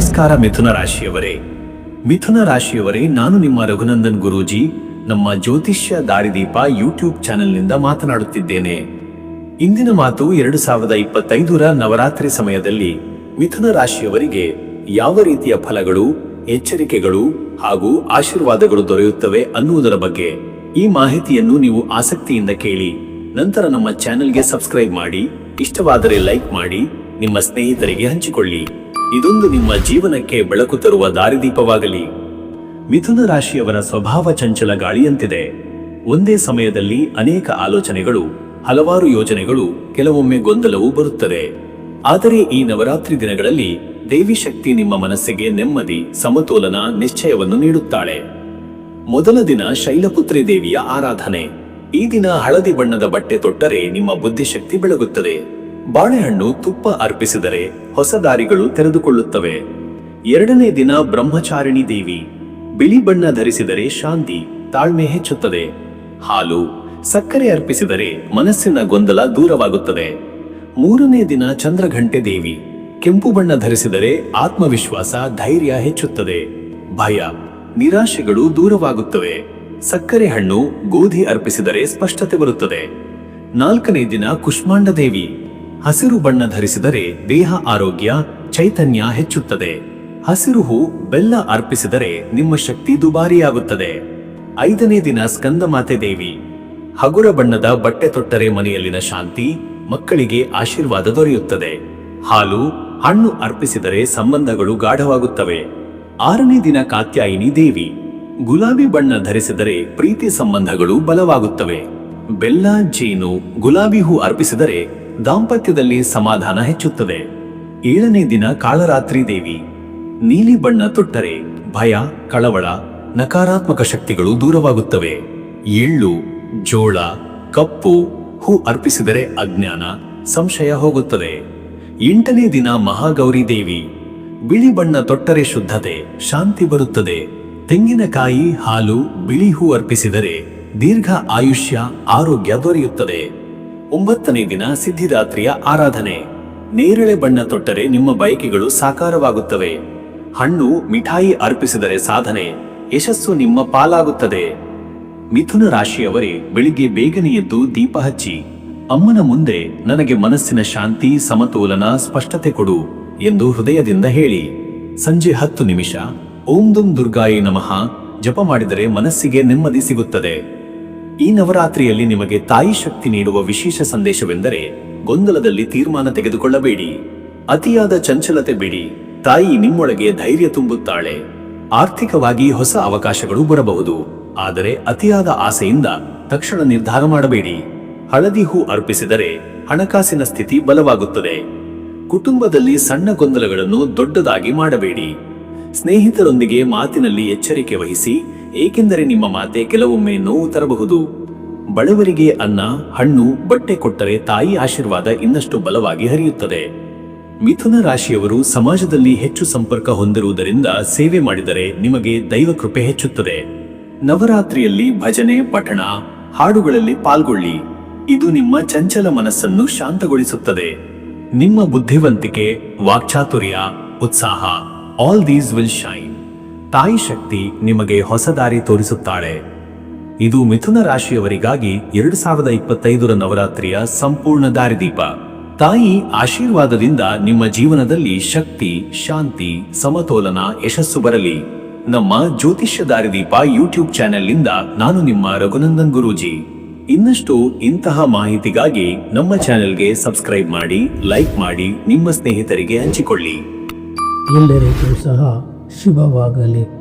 ನಮಸ್ಕಾರ ಮಿಥುನ ರಾಶಿಯವರೇ. ಮಿಥುನ ರಾಶಿಯವರೇ, ನಾನು ನಿಮ್ಮ ರಘುನಂದನ್ ಗುರೂಜಿ. ನಮ್ಮ ಜ್ಯೋತಿಷ್ಯ ದಾರಿದೀಪ ಯೂಟ್ಯೂಬ್ ಚಾನೆಲ್ನಿಂದ ಮಾತನಾಡುತ್ತಿದ್ದೇನೆ. ಇಂದಿನ ಮಾತು ಎರಡು ಸಾವಿರದ ಇಪ್ಪತ್ತೈದರ ನವರಾತ್ರಿ ಸಮಯದಲ್ಲಿ ಮಿಥುನ ರಾಶಿಯವರಿಗೆ ಯಾವ ರೀತಿಯ ಫಲಗಳು, ಎಚ್ಚರಿಕೆಗಳು ಹಾಗೂ ಆಶೀರ್ವಾದಗಳು ದೊರೆಯುತ್ತವೆ ಅನ್ನುವುದರ ಬಗ್ಗೆ ಈ ಮಾಹಿತಿಯನ್ನು ನೀವು ಆಸಕ್ತಿಯಿಂದ ಕೇಳಿ, ನಂತರ ನಮ್ಮ ಚಾನೆಲ್ಗೆ ಸಬ್ಸ್ಕ್ರೈಬ್ ಮಾಡಿ, ಇಷ್ಟವಾದರೆ ಲೈಕ್ ಮಾಡಿ, ನಿಮ್ಮ ಸ್ನೇಹಿತರಿಗೆ ಹಂಚಿಕೊಳ್ಳಿ. ಇದೊಂದು ನಿಮ್ಮ ಜೀವನಕ್ಕೆ ಬೆಳಕು ತರುವ ದಾರಿದೀಪವಾಗಲಿ. ಮಿಥುನ ರಾಶಿಯವರ ಸ್ವಭಾವ ಚಂಚಲ ಗಾಳಿಯಂತಿದೆ. ಒಂದೇ ಸಮಯದಲ್ಲಿ ಅನೇಕ ಆಲೋಚನೆಗಳು, ಹಲವಾರು ಯೋಜನೆಗಳು, ಕೆಲವೊಮ್ಮೆ ಗೊಂದಲವೂ ಬರುತ್ತದೆ. ಆದರೆ ಈ ನವರಾತ್ರಿ ದಿನಗಳಲ್ಲಿ ದೇವಿ ಶಕ್ತಿ ನಿಮ್ಮ ಮನಸ್ಸಿಗೆ ನೆಮ್ಮದಿ, ಸಮತೋಲನ, ನಿಶ್ಚಯವನ್ನು ನೀಡುತ್ತಾಳೆ. ಮೊದಲ ದಿನ ಶೈಲಪುತ್ರಿ ದೇವಿಯ ಆರಾಧನೆ. ಈ ದಿನ ಹಳದಿ ಬಣ್ಣದ ಬಟ್ಟೆ ತೊಟ್ಟರೆ ನಿಮ್ಮ ಬುದ್ಧಿಶಕ್ತಿ ಬೆಳಗುತ್ತದೆ. ಬಾಳೆಹಣ್ಣು ತುಪ್ಪ ಅರ್ಪಿಸಿದರೆ ಹೊಸ ದಾರಿಗಳು ತೆರೆದುಕೊಳ್ಳುತ್ತವೆ. ಎರಡನೇ ದಿನ ಬ್ರಹ್ಮಚಾರಿಣಿ ದೇವಿ, ಬಿಳಿ ಬಣ್ಣ ಧರಿಸಿದರೆ ಶಾಂತಿ, ತಾಳ್ಮೆ ಹೆಚ್ಚುತ್ತದೆ. ಹಾಲು, ಸಕ್ಕರೆ ಅರ್ಪಿಸಿದರೆ ಮನಸ್ಸಿನ ಗೊಂದಲ ದೂರವಾಗುತ್ತದೆ. ಮೂರನೇ ದಿನ ಚಂದ್ರಘಂಟೆ ದೇವಿ, ಕೆಂಪು ಬಣ್ಣ ಧರಿಸಿದರೆ ಆತ್ಮವಿಶ್ವಾಸ ಧೈರ್ಯ ಹೆಚ್ಚುತ್ತದೆ. ಭಯ, ನಿರಾಶೆಗಳು ದೂರವಾಗುತ್ತವೆ. ಸಕ್ಕರೆ ಹಣ್ಣು ಗೋಧಿ ಅರ್ಪಿಸಿದರೆ ಸ್ಪಷ್ಟತೆ ಬರುತ್ತದೆ. ನಾಲ್ಕನೇ ದಿನ ಕುಷ್ಮಾಂಡ ದೇವಿ ಹಸಿರು ಬಣ್ಣ ಧರಿಸಿದರೆ ದೇಹ ಆರೋಗ್ಯ, ಚೈತನ್ಯ ಹೆಚ್ಚುತ್ತದೆ. ಹಸಿರು ಹೂ ಬೆಲ್ಲ ಅರ್ಪಿಸಿದರೆ ನಿಮ್ಮ ಶಕ್ತಿ ದುಬಾರಿಯಾಗುತ್ತದೆ. ಐದನೇ ದಿನ ಸ್ಕಂದಮಾತೆ ದೇವಿ. ಹಗುರ ಬಣ್ಣದ ಬಟ್ಟೆ ತೊಟ್ಟರೆ ಮನೆಯಲ್ಲಿನ ಶಾಂತಿ ಮಕ್ಕಳಿಗೆ ಆಶೀರ್ವಾದ ದೊರೆಯುತ್ತದೆ. ಹಾಲು, ಹಣ್ಣು ಅರ್ಪಿಸಿದರೆ ಸಂಬಂಧಗಳು ಗಾಢವಾಗುತ್ತವೆ. ಆರನೇ ದಿನ ಕಾತ್ಯಾಯಿನಿ ದೇವಿ. ಗುಲಾಬಿ ಬಣ್ಣ ಧರಿಸಿದರೆ ಪ್ರೀತಿ ಸಂಬಂಧಗಳು ಬಲವಾಗುತ್ತವೆ. ಬೆಲ್ಲ, ಜೇನು, ಗುಲಾಬಿ ಹೂ ಅರ್ಪಿಸಿದರೆ ದಾಂಪತ್ಯದಲ್ಲಿ ಸಮಾಧಾನ ಹೆಚ್ಚುತ್ತದೆ. ಏಳನೇ ದಿನ ಕಾಳರಾತ್ರಿ ದೇವಿ. ನೀಲಿ ಬಣ್ಣ ತೊಟ್ಟರೆ, ಭಯ, ಕಳವಳ, ನಕಾರಾತ್ಮಕ ಶಕ್ತಿಗಳು ದೂರವಾಗುತ್ತವೆ. ಎಳ್ಳು ಜೋಳ, ಕಪ್ಪು, ಹೂ ಅರ್ಪಿಸಿದರೆ ಅಜ್ಞಾನ, ಸಂಶಯ ಹೋಗುತ್ತದೆ. ಎಂಟನೇ ದಿನ ಮಹಾಗೌರಿ ದೇವಿ. ಬಿಳಿ ಬಣ್ಣ ತೊಟ್ಟರೆ ಶುದ್ಧತೆ, ಶಾಂತಿ ಬರುತ್ತದೆ. ತೆಂಗಿನಕಾಯಿ, ಹಾಲು, ಬಿಳಿ ಹೂ ಅರ್ಪಿಸಿದರೆ ದೀರ್ಘ ಆಯುಷ್ಯ, ಆರೋಗ್ಯ ದೊರೆಯುತ್ತದೆ. ಒಂಬತ್ತನೇ ದಿನ ಸಿದ್ಧಿದಾತ್ರಿಯ ಆರಾಧನೆ. ನೇರಳೆ ಬಣ್ಣ ತೊಟ್ಟರೆ ನಿಮ್ಮ ಬಯಕೆಗಳು ಸಾಕಾರವಾಗುತ್ತವೆ. ಹಣ್ಣು ಮಿಠಾಯಿ ಅರ್ಪಿಸಿದರೆ ಸಾಧನೆ, ಯಶಸ್ಸು ನಿಮ್ಮ ಪಾಲಾಗುತ್ತದೆ. ಮಿಥುನ ರಾಶಿಯವರೇ, ಬೆಳಿಗ್ಗೆ ಬೇಗನೆ ಎದ್ದು ದೀಪ ಹಚ್ಚಿ. ಅಮ್ಮನ ಮುಂದೆ ನನಗೆ ಮನಸ್ಸಿನ ಶಾಂತಿ, ಸಮತೋಲನ, ಸ್ಪಷ್ಟತೆ ಕೊಡು ಎಂದು ಹೃದಯದಿಂದ ಹೇಳಿ. ಸಂಜೆ ಹತ್ತು ನಿಮಿಷ, ಓಂ ದುಂ ದುರ್ಗಾಯಿ ನಮಃ, ಜಪ ಮಾಡಿದರೆ ಮನಸ್ಸಿಗೆ ನೆಮ್ಮದಿ ಸಿಗುತ್ತದೆ. ಈ ನವರಾತ್ರಿಯಲ್ಲಿ ನಿಮಗೆ ತಾಯಿ ಶಕ್ತಿ ನೀಡುವ ವಿಶೇಷ ಸಂದೇಶವೆಂದರೆ ಗೊಂದಲದಲ್ಲಿ ತೀರ್ಮಾನ ತೆಗೆದುಕೊಳ್ಳಬೇಡಿ. ಅತಿಯಾದ ಚಂಚಲತೆ ಬಿಡಿ. ತಾಯಿ ನಿಮ್ಮೊಳಗೆ ಧೈರ್ಯ ತುಂಬುತ್ತಾಳೆ. ಆರ್ಥಿಕವಾಗಿ ಹೊಸ ಅವಕಾಶಗಳು ಬರಬಹುದು. ಆದರೆ ಅತಿಯಾದ ಆಸೆಯಿಂದ ತಕ್ಷಣ ನಿರ್ಧಾರ ಮಾಡಬೇಡಿ. ಹಳದಿ ಹೂ ಅರ್ಪಿಸಿದರೆ ಹಣಕಾಸಿನ ಸ್ಥಿತಿ ಬಲವಾಗುತ್ತದೆ. ಕುಟುಂಬದಲ್ಲಿ ಸಣ್ಣ ಗೊಂದಲಗಳನ್ನು ದೊಡ್ಡದಾಗಿ ಮಾಡಬೇಡಿ. ಸ್ನೇಹಿತರೊಂದಿಗೆ ಮಾತಿನಲ್ಲಿ ಎಚ್ಚರಿಕೆ ವಹಿಸಿ ಏಕೆಂದರೆ ನಿಮ್ಮ ಮಾತೆ ಕೆಲವೊಮ್ಮೆ ನೋವು ತರಬಹುದು. ಬಡವರಿಗೆ ಅನ್ನ, ಹಣ್ಣು, ಬಟ್ಟೆ ಕೊಟ್ಟರೆ ತಾಯಿ ಆಶೀರ್ವಾದ ಇನ್ನಷ್ಟು ಬಲವಾಗಿ ಹರಿಯುತ್ತದೆ. ಮಿಥುನ ರಾಶಿಯವರು ಸಮಾಜದಲ್ಲಿ ಹೆಚ್ಚು ಸಂಪರ್ಕ ಹೊಂದಿರುವುದರಿಂದ ಸೇವೆ ಮಾಡಿದರೆ ನಿಮಗೆ ದೈವ ಕೃಪೆ ಹೆಚ್ಚುತ್ತದೆ. ನವರಾತ್ರಿಯಲ್ಲಿ ಭಜನೆ, ಪಠಣ, ಹಾಡುಗಳಲ್ಲಿ ಪಾಲ್ಗೊಳ್ಳಿ. ಇದು ನಿಮ್ಮ ಚಂಚಲ ಮನಸ್ಸನ್ನು ಶಾಂತಗೊಳಿಸುತ್ತದೆ. ನಿಮ್ಮ ಬುದ್ಧಿವಂತಿಕೆ, ವಾಕ್ಚಾತುರ್ಯ, ಉತ್ಸಾಹ ಆಲ್ ದೀಸ್ ವಿಲ್ ಶೈನ್ ತಾಯಿ ಶಕ್ತಿ ನಿಮಗೆ ಹೊಸ ದಾರಿ ತೋರಿಸುತ್ತಾಳೆ. ಇದು ಮಿಥುನ ರಾಶಿಯವರಿಗಾಗಿ ಎರಡು ಸಾವಿರದ ಇಪ್ಪತ್ತೈದರ ನವರಾತ್ರಿಯ ಸಂಪೂರ್ಣ ದಾರಿದೀಪ. ತಾಯಿ ಆಶೀರ್ವಾದದಿಂದ ನಿಮ್ಮ ಜೀವನದಲ್ಲಿ ಶಕ್ತಿ, ಶಾಂತಿ, ಸಮತೋಲನ, ಯಶಸ್ಸು ಬರಲಿ. ನಮ್ಮ ಜ್ಯೋತಿಷ್ಯ ದಾರಿದೀಪ ಯೂಟ್ಯೂಬ್ ಚಾನೆಲ್ನಿಂದ ನಾನು ನಿಮ್ಮ ರಘುನಂದನ್ ಗುರೂಜಿ. ಇನ್ನಷ್ಟು ಇಂತಹ ಮಾಹಿತಿಗಾಗಿ ನಮ್ಮ ಚಾನೆಲ್ಗೆ ಸಬ್ಸ್ಕ್ರೈಬ್ ಮಾಡಿ, ಲೈಕ್ ಮಾಡಿ, ನಿಮ್ಮ ಸ್ನೇಹಿತರಿಗೆ ಹಂಚಿಕೊಳ್ಳಿ. ಎಲ್ಲರಿಗೂ ಸಹ ಶುಭವಾಗಲಿ.